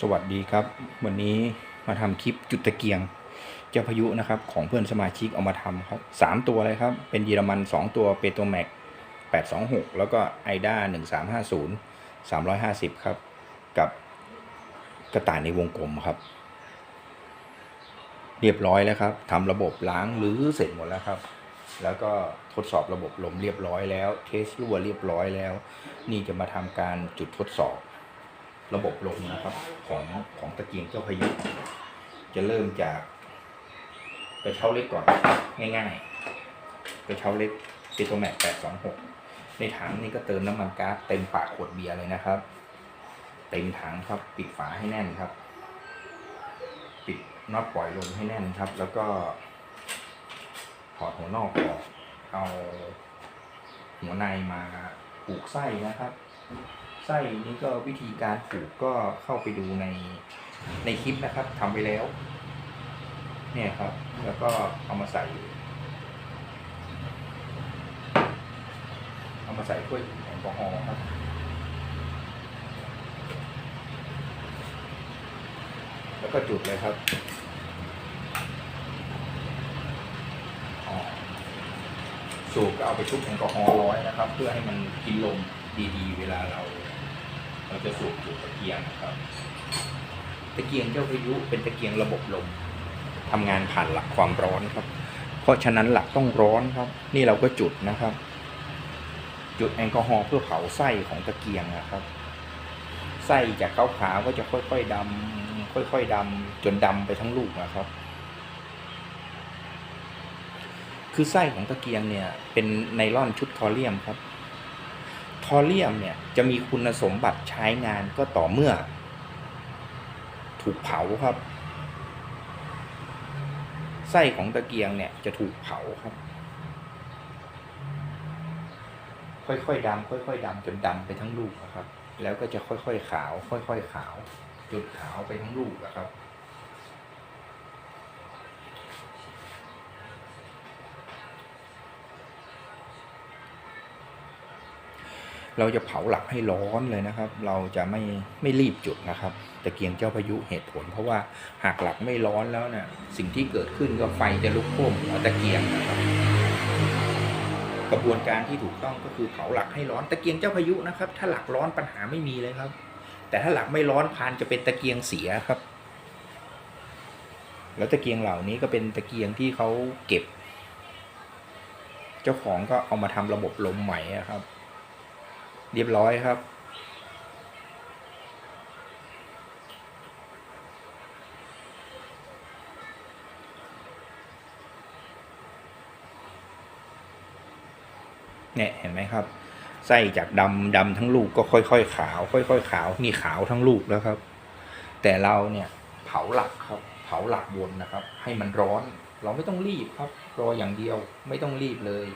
สวัสดีครับ วันนี้มาทำคลิปจุดตะเกียง เจ้าพายุนะครับ ของเพื่อนสมาชิกเอามาทำครับสามตัวเลยครับ เป็นเยอรมัน2ตัวเปโตรแม็ก826แล้วก็ไอด้า1350 350ครับ กับกระต่ายในวงกลมครับ เรียบร้อยแล้วครับทำระบบล้างหรือเสร็จหมดแล้วครับ แล้วก็ทดสอบระบบลมเรียบร้อยแล้ว เทสรั่วเรียบร้อยแล้ว นี่จะมาทำการจุดทดสอบ ระบบลมนะครับของของตะเกียงเจ้าพายุ จะเริ่มจากกระเช้าเล็กก่อนง่ายๆกระเช้าเล็กเปโตรแม็ก826ในถังนี่ก็เติมน้ำมันก๊าซเต็มปากขวดเบียร์เลยนะครับ เต็มถังครับปิดฝาให้แน่นครับ ปิดน็อตปล่อยลมให้แน่นครับ แล้วก็ถอดหัวนอกออกเอาหัวในมาปลูกไส้นะครับ ไส้นี้ก็วิธีการปลูกก็เข้าไปดูในในคลิปนะครับทำไปแล้ว เนี่ยครับ แล้วก็เอามาใส่ เอามาใส่ถ้วยแอลกอฮอล์ครับแล้วก็จุดเลยครับอ๋อสูบก็เอาไปชุบแอลกอฮอล์ร้อยนะครับ เพื่อให้มันกินลมดีๆ เวลาเรา จะสูบจุดตะเกียงครับ ตะเกียงเจ้าพายุเป็นตะเกียงระบบลมทำงานผ่านหลักความร้อนครับ เพราะฉะนั้นหลักต้องร้อนครับ นี่เราก็จุดนะครับ จุดแอลกอฮอล์เพื่อเผาไส้ของตะเกียงนะครับ ไส้จากขาวๆก็จะค่อยๆดำค่อย ๆดำจนดำไปทั้งลูกนะครับ คือไส้ของตะเกียงเนี่ย เป็นไนล่อนชุดทอเรียมครับ ทอเรียมเนี่ยจะมีคุณสมบัติใช้งานก็ต่อเมื่อ ถูกเผาครับไส้ของตะเกียงเนี่ยจะถูกเผาครับ ค่อยๆดำค่อยๆดำจนดำไปทั้งลูกนะครับ แล้วก็จะค่อยๆขาว ค่อยๆขาวจุดขาวไปทั้งลูกนะครับ เราจะเผาหลักให้ร้อนเลยนะครับ เราจะไม่ไม่รีบจุดนะครับตะเกียงเจ้าพายุเหตุผล เพราะว่าหากหลักไม่ร้อนแล้วนี่ยสิ่งที่เกิดขึ้นก็ไฟจะลุกท่วมหัวตะเกียงนะครับ กระบวนการที่ถูกต้องก็คือเผาหลักให้ร้อนตะเกียงเจ้าพายุนะครับ ถ้าหลักร้อนปัญหาไม่มีเลยครับ แต่ถ้าหลักไม่ร้อนพานจะเป็นตะเกียงเสียครับ แล้วตะเกียงเหล่านี้ก็เป็นตะเกียงที่เขาเก็บ เจ้าของก็เอามาทำระบบลมใหม่ครับ เรียบร้อยครับ เนี่ยเห็นไหมครับ ไส้จากดำดำทั้งลูกก็ค่อยๆขาว ค่อยๆขาวนี่ขาวทั้งลูกแล้วครับ แต่เราเนี่ยเผาหลักครับ เผาหลักบนนะครับ ให้มันร้อน เราไม่ต้องรีบครับ รออย่างเดียวไม่ต้องรีบเลย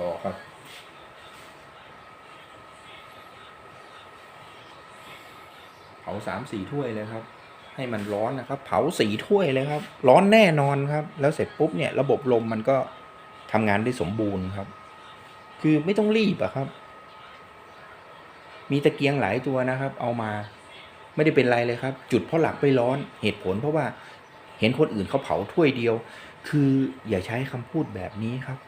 รอครับ เผาสามสี่ถ้วยเลยครับ ให้มันร้อนนะครับ เผาสี่ถ้วยเลยครับ ร้อนแน่นอนครับ แล้วเสร็จปุ๊บเนี่ยระบบลมมันก็ทำงานได้สมบูรณ์ครับ คือไม่ต้องรีบอะครับ มีตะเกียงหลายตัวนะครับ เอามาไม่ได้เป็นไรเลยครับ จุดเพราะหลักไม่ร้อนเหตุผลเพราะว่าเห็นคนอื่นเขาเผาถ้วยเดียว คืออย่าใช้คำพูดแบบนี้ครับ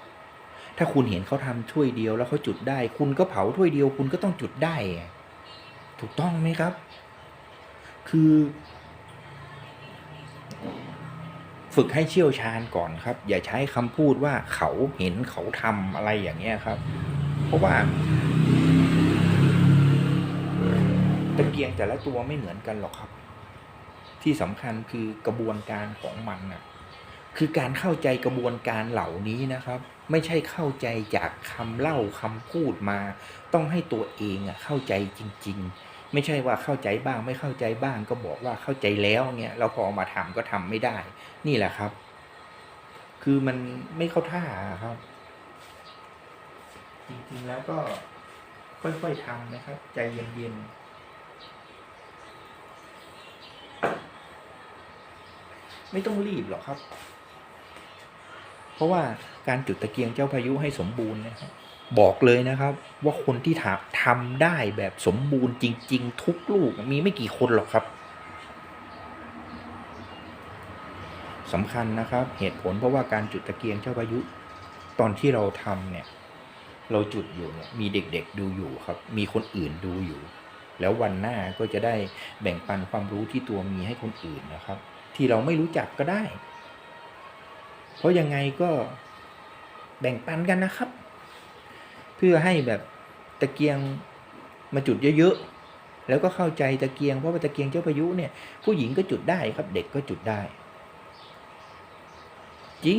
ถ้าคุณเห็นเขาทำถ้วยเดียวแล้วเขาจุดได้ คุณก็เผาถ้วยเดียว คุณก็ต้องจุดได้ ถูกต้องไหมครับ คือ ฝึกให้เชี่ยวชาญก่อนครับ อย่าใช้คำพูดว่าเขาเห็นเขาทำอะไรอย่างเงี้ยครับ เพราะว่าตะเกียงแต่ละตัวไม่เหมือนกันหรอกครับ ที่สำคัญคือกระบวนการของมันน่ะคือการเข้าใจกระบวนการเหล่านี้นะครับ ไม่ใช่เข้าใจจากคำเล่าคำพูดมา ต้องให้ตัวเองอะเข้าใจจริง ๆ ไม่ใช่ว่าเข้าใจบ้าง ไม่เข้าใจบ้าง ก็บอกว่าเข้าใจแล้วเนี่ยเราพอมาทำก็ทำไม่ได้ นี่แหละครับ คือมันไม่เข้าท่าครับ จริงๆแล้วก็ค่อยๆทำนะครับ ใจเย็นๆไม่ต้องรีบหรอกครับ พราะว่าการจุดตะเกียงเจ้าพายุให้สมบูรณ์นะครับบอกเลยนะครับ ว่าคนที่ทำทำได้แบบสมบูรณ์จริง ๆ ทุกลูกมีไม่กี่คนหรอกครับสำคัญนะครับ เหตุผลเพราะว่าการจุดตะเกียงเจ้าพายุ ตอนที่เราทำเนี่ย เราจุดอยู่เนี่ยมีเด็กๆดูอยู่ครับ มีคนอื่นดูอยู่ แล้ววันหน้าก็จะได้แบ่งปันความรู้ที่ตัวมีให้คนอื่นนะครับ ที่เราไม่รู้จักก็ได้ เพราะยังไงก็แบ่งปันกันนะครับ เพื่อให้แบบตะเกียงมาจุดเยอะๆ แล้วก็เข้าใจตะเกียงเพราะว่าตะเกียงเจ้าพายุเนี่ยผู้หญิงก็จุดได้ครับ เด็กก็จุดได้ จริง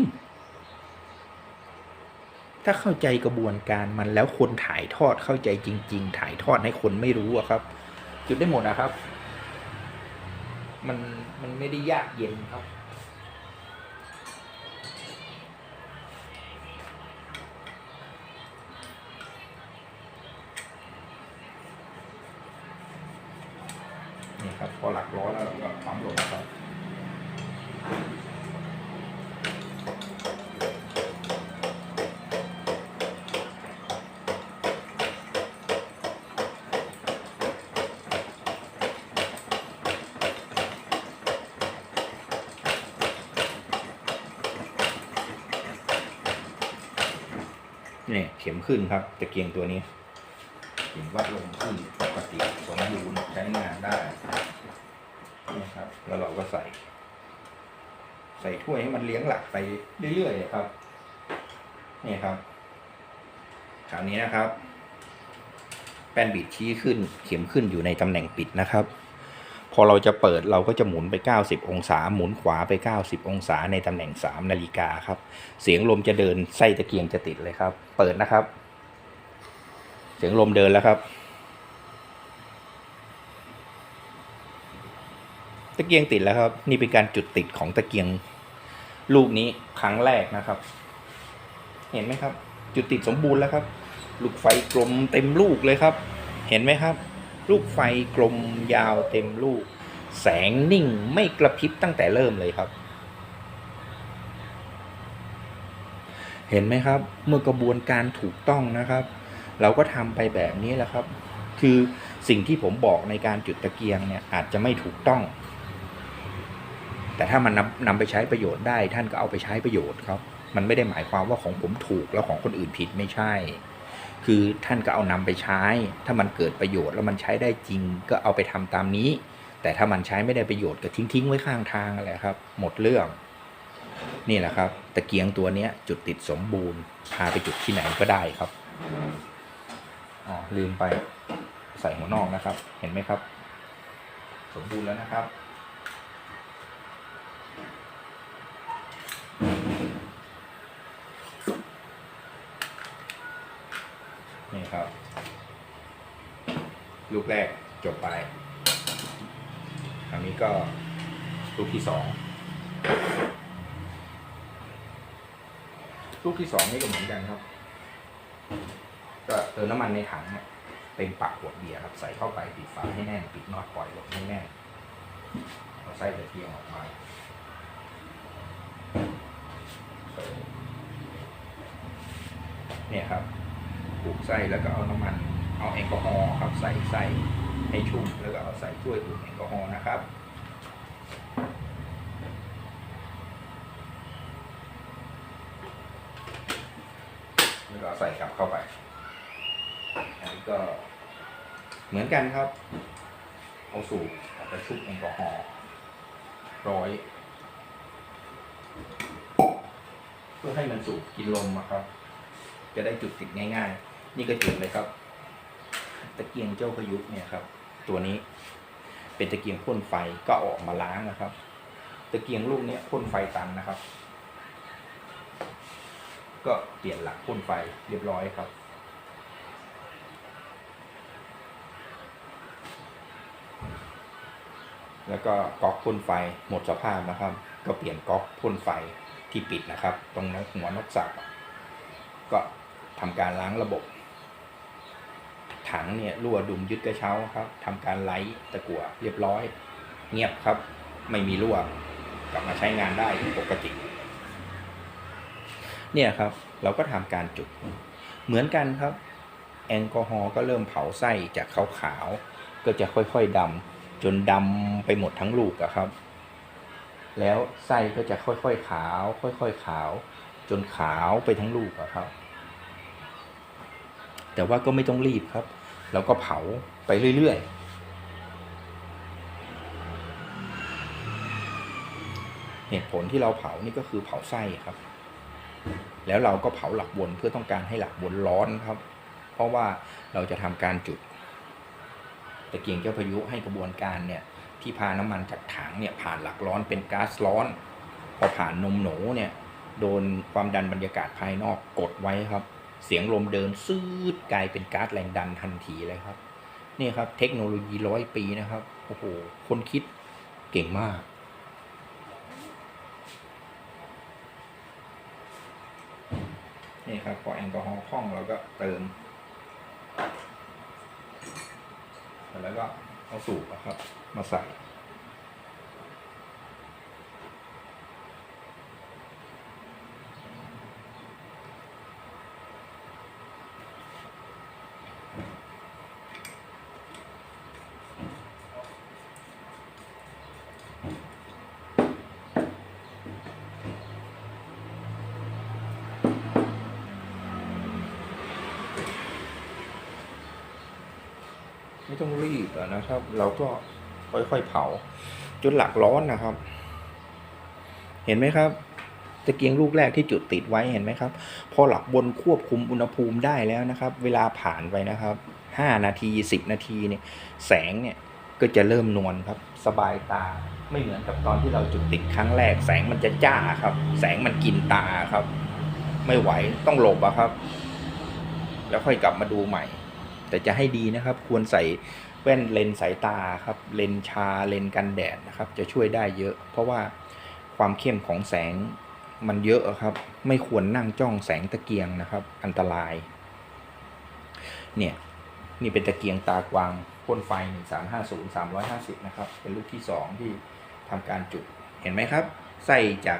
ถ้าเข้าใจกระบวนการมันแล้วคนถ่ายทอดเข้าใจจริง ๆ ถ่ายทอดให้คนไม่รู้อะครับ จุดได้หมดนะครับ มันมันไม่ได้ยากเย็นครับ พอหลักร้อยแล้วเราก็ปั๊มลงนะครับเนี่ยเข็มขึ้นครับตะเกียงตัวนี้เข็มวัดลมขึ้นปกติสมบูรณ์ใช้งานได้นี่ครับ แล้วเราก็ใส่ ใส่ถ้วยให้มันเลี้ยงหลักไปเรื่อยๆครับ นี่ครับคราวนี้นะครับ แป้นบิดชี้ขึ้น เข็มขึ้นอยู่ในตำแหน่งปิดนะครับ พอเราจะเปิดเราก็จะหมุนไป 90 องศา หมุนขวาไป 90 องศาในตำแหน่ง 3 นาฬิกาครับ เสียงลมจะเดินไส้ตะเกียงจะติดเลยครับ เปิดนะครับ เสียงลมเดินแล้วครับะเกียงติดแล้วครับ นี่เป็นการจุดติดของตะเกียงลูกนี้ครั้งแรกนะครับ เห็นไหมครับ จุดติดสมบูรณ์แล้วครับ ลูกไฟกลมเต็มลูกเลยครับ เห็นไหมครับ ลูกไฟกลมยาวเต็มลูก แสงนิ่งไม่กระพริบตั้งแต่เริ่มเลยครับ เห็นไหมครับ เมื่อกระบวนการถูกต้องนะครับ เราก็ทำไปแบบนี้แหละครับ คือสิ่งที่ผมบอกในการจุดตะเกียงเนี่ยอาจจะไม่ถูกต้อง แต่ถ้ามันนำนำไปใช้ประโยชน์ได้ ท่านก็เอาไปใช้ประโยชน์ครับ มันไม่ได้หมายความว่าของผมถูกแล้วของคนอื่นผิดไม่ใช่ คือท่านก็เอานำไปใช้ ถ้ามันเกิดประโยชน์แล้วมันใช้ได้จริง ก็เอาไปทำตามนี้ แต่ถ้ามันใช้ไม่ได้ประโยชน์ก็ทิ้งทิ้งไว้ข้างทางอะไรครับ หมดเรื่อง นี่แหละครับ ตะเกียงตัวเนี้ย จุดติดสมบูรณ์พาไปจุดที่ไหนก็ได้ครับอ๋อลืมไปใส่หัวนอกนะครับ เห็นไหมครับ สมบูรณ์แล้วนะครับ ครับ ลูกแรกจบไป คราวนี้ก็ลูกที่สอง ลูกที่สองนี่ก็เหมือนกันครับ ก็เติมน้ำมันในถังเนี่ยเต็มปากขวดเบียร์ครับ ใส่เข้าไปปิดฝาให้แน่น ปิดน็อตปล่อยลมให้แน่นเอาไส้ตะเกียงออกมาเนี่ยครับ ปลูกไส้แล้วก็เอาน้ำมันเอาแอลกอฮอล์ครับใส่ไส้ให้ชุ่มแล้วก็เอาใส่ถ้วยอุ่นแอลกอฮอล์นะครับแล้วก็ใส่กลับเข้าไป อันนี้ก็เหมือนกันครับ เอาสูบเอาไปชุบแอลกอฮอล์ร้อยเพื่อให้มันสูบกินลมอะครับ จะได้จุดติดง่าย ๆ นี่ก็จุดเลยครับ ตะเกียงเจ้าพายุเนี่ยครับ ตัวนี้เป็นตะเกียงพ่นไฟก็ออกมาล้างนะครับ ตะเกียงลูกเนี้ยพ่นไฟตันนะครับ ก็เปลี่ยนหลักพ่นไฟเรียบร้อยครับแล้วก็ก๊อกพ่นไฟหมดสภาพนะครับ ก็เปลี่ยนก๊อกพ่นไฟที่ปิดนะครับ ตรงนั้นหัวนกสับก็ทำการล้างระบบ ถังเนี่ยรั่วดุมยึดกระเช้าครับทำการไล่ตะกั่วเรียบร้อย เงียบครับ ไม่มีรั่ว กลับมาใช้งานได้ปกติ เนี่ยครับ เราก็ทำการจุด เหมือนกันครับ แอลกอฮอล์ก็เริ่มเผาไส้จากขาวๆก็จะค่อยๆดำจนดำไปหมดทั้งลูกอะครับ แล้วไส้ก็จะค่อยๆขาว ค่อยๆขาว จนขาวไปทั้งลูกอะครับ แต่ว่าก็ไม่ต้องรีบครับเราก็เผาไปเรื่อยๆ เหตุผลที่เราเผานี่ก็คือเผาไส้ครับ แล้วเราก็เผาหลักวนเพื่อต้องการให้หลักวนร้อนครับ เพราะว่าเราจะทำการจุดตะเกียงเจ้าพายุให้กระบวนการเนี่ยที่พาน้ำมันจากถังเนี่ยผ่านหลักร้อนเป็นก๊าซร้อน พอผ่านนมหนูเนี่ยโดนความดันบรรยากาศภายนอกกดไว้ครับ เสียงลมเดินซืดกลายเป็นก๊าซแรงดันทันทีเลยครับ นี่ครับ เทคโนโลยีร้อยปีนะครับโอ้โหคนคิดเก่งมาก นี่ครับพอแอลกอฮอล์คล่องเราก็เติมแล้วก็เอาสูบอะครับ มาใส่ ไม่ต้องรีบนะครับ เราก็ค่อยๆเผา จนหลักร้อนนะครับ เห็นไหมครับตะเกียงลูกแรกที่จุดติดไว้เห็นไหมครับ พอหลักบนควบคุมอุณหภูมิได้แล้วนะครับ เวลาผ่านไปนะครับห้านาทีสิบนาทีเนี่ยแสงเนี่ยก็จะเริ่มนวลครับ สบายตาไม่เหมือนกับตอนที่เราจุดติดครั้งแรก แสงมันจะจ้าครับ แสงมันกินตาครับ ไม่ไหวต้องหลบอะครับ แล้วค่อยกลับมาดูใหม่ แต่จะให้ดีนะครับ ควรใส่แว่นเลนส์สายตาครับ เลนชาเลนกันแดดนะครับ จะช่วยได้เยอะ เพราะว่าความเข้มของแสงมันเยอะครับ ไม่ควรนั่งจ้องแสงตะเกียงนะครับ อันตราย เนี่ยนี่เป็นตะเกียงตากวางพ่นไฟ 1350 350 นะครับ เป็นลูกที่ 2 ที่ทำการจุด เห็นไหมครับ ใส่จาก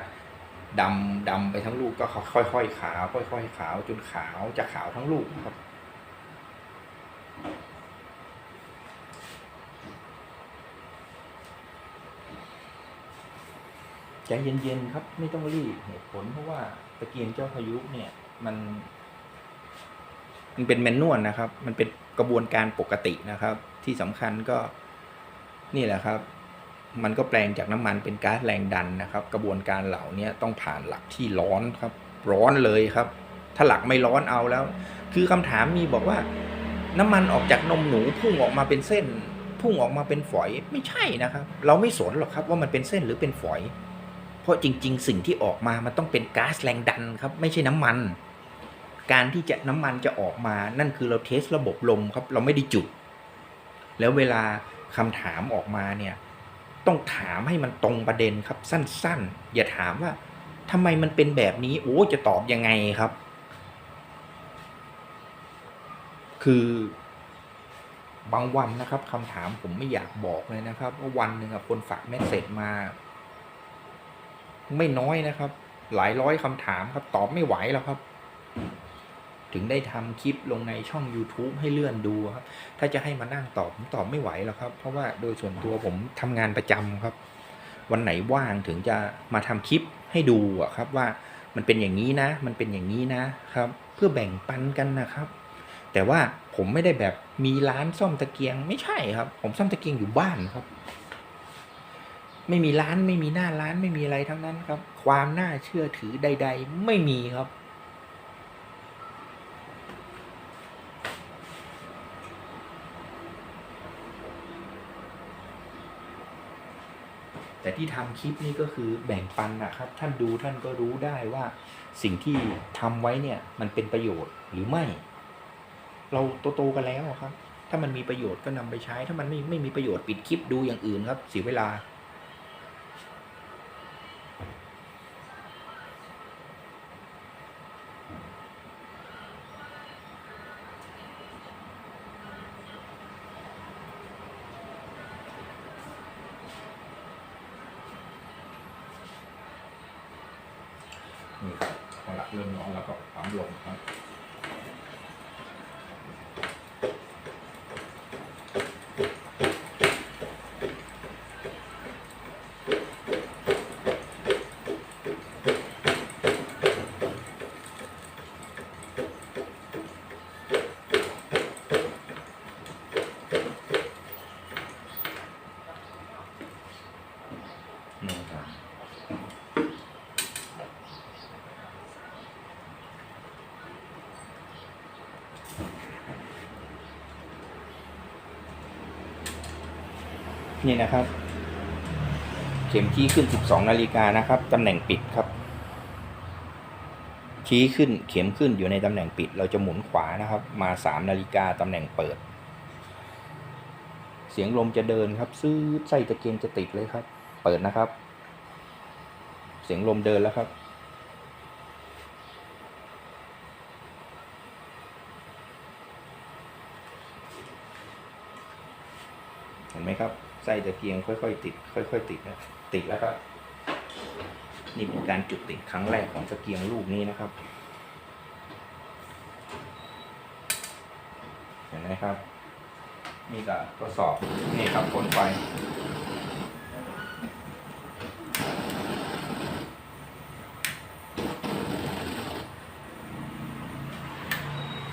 ดำดำไปทั้งลูกก็ค่อยๆขาว ค่อยๆขาวจนขาวจะขาวทั้งลูกครับ ใจเย็นๆครับ ไม่ต้องรีบเหตุผลเพราะว่าตะเกียงเจ้าพายุเนี่ย มัน มันเป็นแมนนวลนะครับ มันเป็นกระบวนการปกตินะครับ ที่สำคัญก็นี่แหละครับ มันก็แปลงจากน้ำมันเป็นก๊าซแรงดันนะครับ กระบวนการเหล่านี้ต้องผ่านหลักที่ร้อนครับ ร้อนเลยครับ ถ้าหลักไม่ร้อนเอาแล้ว คือคำถามมีบอกว่า น้ำมันออกจากนมหนูพุ่งออกมาเป็นเส้น พุ่งออกมาเป็นฝอยไม่ใช่นะครับ เราไม่สนหรอกครับว่ามันเป็นเส้นหรือเป็นฝอย เพราะจริง ๆ สิ่งที่ออกมามันต้องเป็นก๊าซแรงดันครับ ไม่ใช่น้ำมัน การที่จะน้ำมันจะออกมานั่นคือเราเทสระบบลมครับ เราไม่ได้จุด แล้วเวลาคำถามออกมาเนี่ยต้องถามให้มันตรงประเด็นครับสั้นๆ อย่าถามว่าทำไมมันเป็นแบบนี้โอ้จะตอบยังไงครับ คือบางวันนะครับคำถามผมไม่อยากบอกเลยนะครับ ว่าวันหนึ่งคนฝากเมสเซจมา ไม่น้อยนะครับ หลายร้อยคำถามครับ ตอบไม่ไหวแล้วครับ ถึงได้ทำคลิปลงในช่อง YouTube ให้เลื่อนดูครับ ถ้าจะให้มานั่งตอบผมตอบไม่ไหวแล้วครับ เพราะว่าโดยส่วนตัวผมทำงานประจำครับ วันไหนว่างถึงจะมาทำคลิปให้ดูอะครับว่ามันเป็นอย่างนี้นะ มันเป็นอย่างนี้นะครับ เพื่อแบ่งปันกันนะครับ แต่ว่าผมไม่ได้แบบมีร้านซ่อมตะเกียงไม่ใช่ครับ ผมซ่อมตะเกียงอยู่บ้านครับ ไม่มีร้านไม่มีหน้าร้านไม่มีอะไรทั้งนั้นครับ ความน่าเชื่อถือใด ๆ ไม่มีครับ แต่ที่ทำคลิปนี้ก็คือแบ่งปันนะครับ ท่านดูท่านก็รู้ได้ว่าสิ่งที่ทำไว้เนี่ยมันเป็นประโยชน์หรือไม่ เราโตๆกันแล้วครับ ถ้ามันมีประโยชน์ก็นำไปใช้ ถ้ามันไม่ไม่มีประโยชน์ปิดคลิปดูอย่างอื่นครับเสียเวลา นี่ครับเอาละ เริ่มร้อนแล้วก็ปั๊มลงครับ นี่ครับ นี่นะครับ เข็มชี้ขึ้น 12 นาฬิกานะครับตำแหน่งปิดครับ ชี้ขึ้นเข็มขึ้นอยู่ในตำแหน่งปิด เราจะหมุนขวานะครับ มา 3 นาฬิกาตำแหน่งเปิด เสียงลมจะเดินครับ ซื้อไส้ตะเกียงจะติดเลยครับ เปิดนะครับ เสียงลมเดินแล้วครับเห็นไหมครับ ไส้ตะเกียงค่อยๆติด ค่อยๆติดนะติดแล้วครับนี่เป็นการจุดติดครั้งแรกของตะเกียงลูกนี้นะครับเห็นไหมครับ นี่ก็ทดสอบนี่ครับพ่นไฟ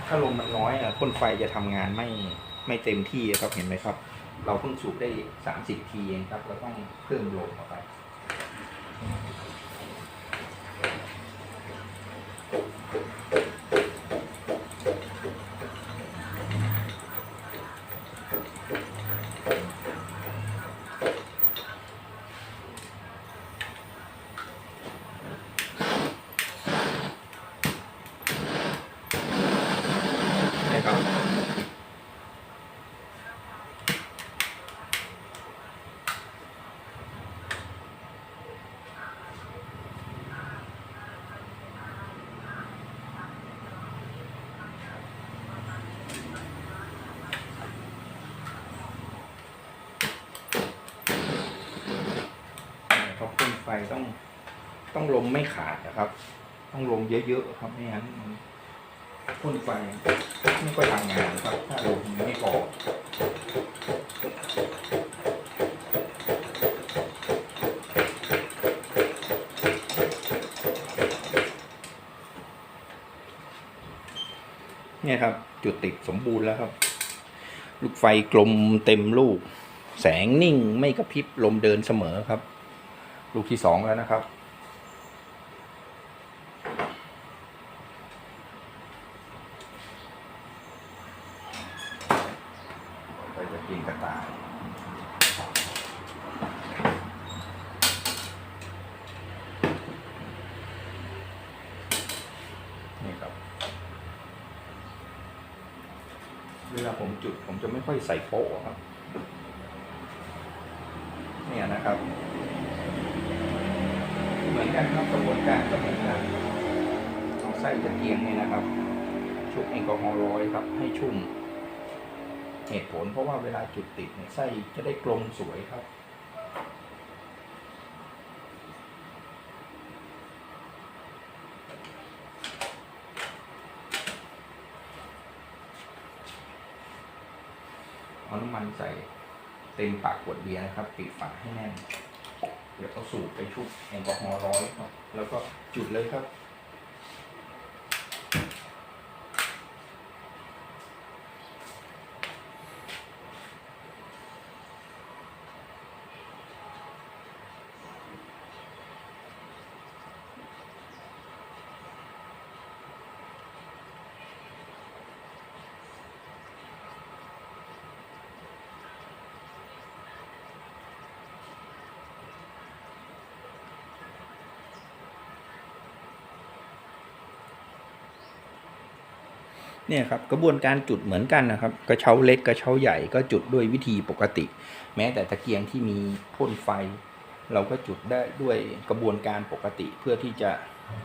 ถ้าลมมันน้อยอะพ่นไฟจะทำงานไม่ไม่เต็มที่ครับเห็นไหมครับ เราเพิ่งสูบได้สามสิบทีเองครับ เราต้องเพิ่มลมเข้าไป ฟต้องต้องลมไม่ขาดนะครับ ต้องลมเยอะๆครับไม่งั้นมันพ่นไฟไม่ค่อยทำงานครับถ้าลมไม่พอเนี่ยครับ จุดติดสมบูรณ์แล้วครับ ลูกไฟกลมเต็มลูก แสงนิ่งไม่กระพริบลมเดินเสมอครับ ลูกที่สองแล้วนะครับ ไปจะกินกระต่ายนี่ครับ เวลาผมจุดผมจะไม่ค่อยใส่โป๊ะครับ เนี่ยนะครับ เหมือนกันครับกระบวนการก็เหมือนกันเอาไส้ตะเกียงเนี่ยนะครับ ชุบแอลกอฮอล์ร้อยครับ ให้ชุ่ม เหตุผลเพราะว่าเวลาจุดติดเนี่ยไส้จะได้กลมสวยครับเอาน้ำมันใส่เต็มปากขวดเบียร์นะครับ ปิดฝาให้แน่น เดี๋ยวเขาสูบไปชุบแอลกอฮอล์ร้อยครับ แล้วก็จุดเลยครับ เนี่ยครับกระบวนการจุดเหมือนกันนะครับ กระเช้าเล็กกระเช้าใหญ่ก็จุดด้วยวิธีปกติ แม้แต่ตะเกียงที่มีพ่นไฟ เราก็จุดได้ด้วยกระบวนการปกติเพื่อที่จะ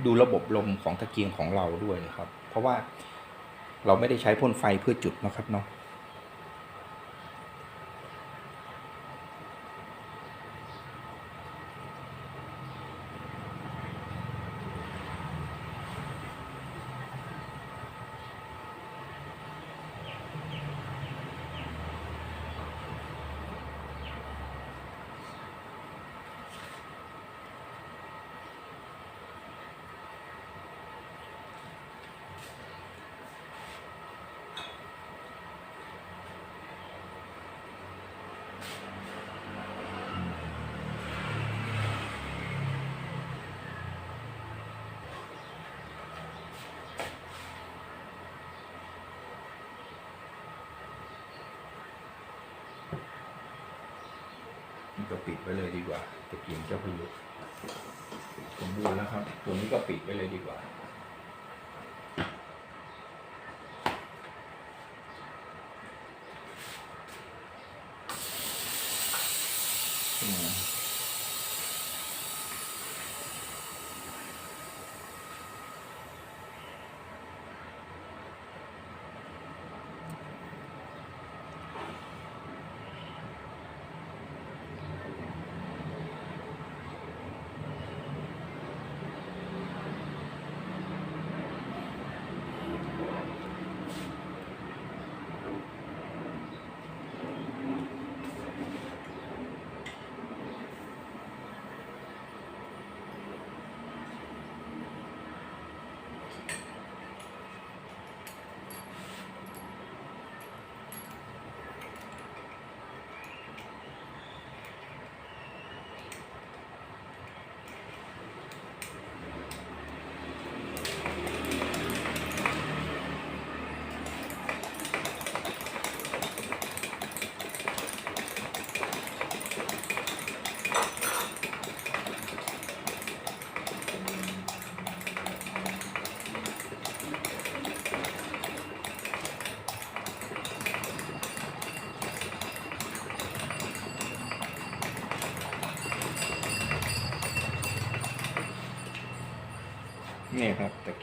ดูระบบลมของตะเกียงของเราด้วยนะครับ เพราะว่าเราไม่ได้ใช้พ่นไฟเพื่อจุดนะครับเนาะ นี่ก็ปิดไว้เลยดีกว่าตะเกียงเจ้าพายุสมบูรณ์แล้วครับ ตัวนี้ก็ปิดไว้เลยดีกว่า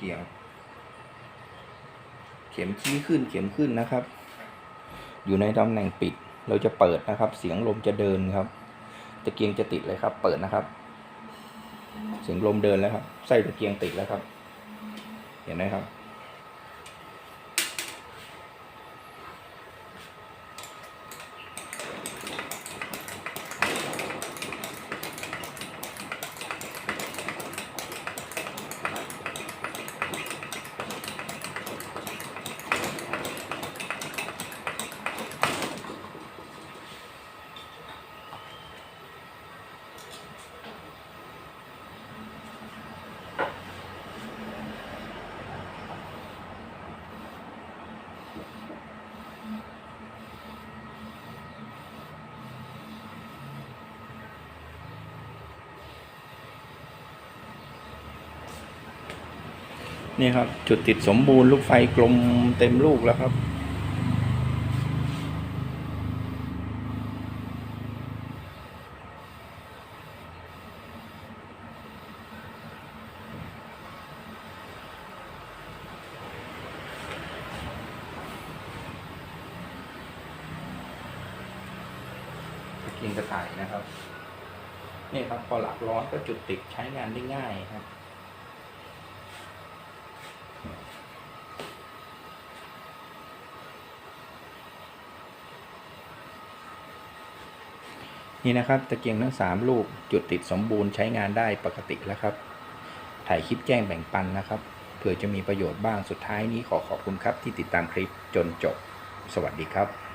เกียว เข็มชี้ขึ้นเข็มขึ้นนะครับ อยู่ในตำแหน่งปิด เราจะเปิดนะครับ เสียงลมจะเดินครับ ตะเกียงจะติดเลยครับ เปิดนะครับ เสียงลมเดินแล้วครับ ไส้ตะเกียงติดแล้วครับ เห็นไหมครับ นี่ครับ จุดติดสมบูรณ์ลูกไฟกลมเต็มลูกแล้วครับกียงกระต่ายนะครับ นี่ครับพอหลักร้อนก็จุดติดใช้งานได้ง่ายครับ นี่นะครับตะเกียงทั้งสามลูกจุดติดสมบูรณ์ใช้งานได้ปกติแล้วครับ ถ่ายคลิปแจ้งแบ่งปันนะครับเผื่อจะมีประโยชน์บ้างสุดท้ายนี้ขอขอบคุณครับที่ติดตามคลิปจนจบ สวัสดีครับ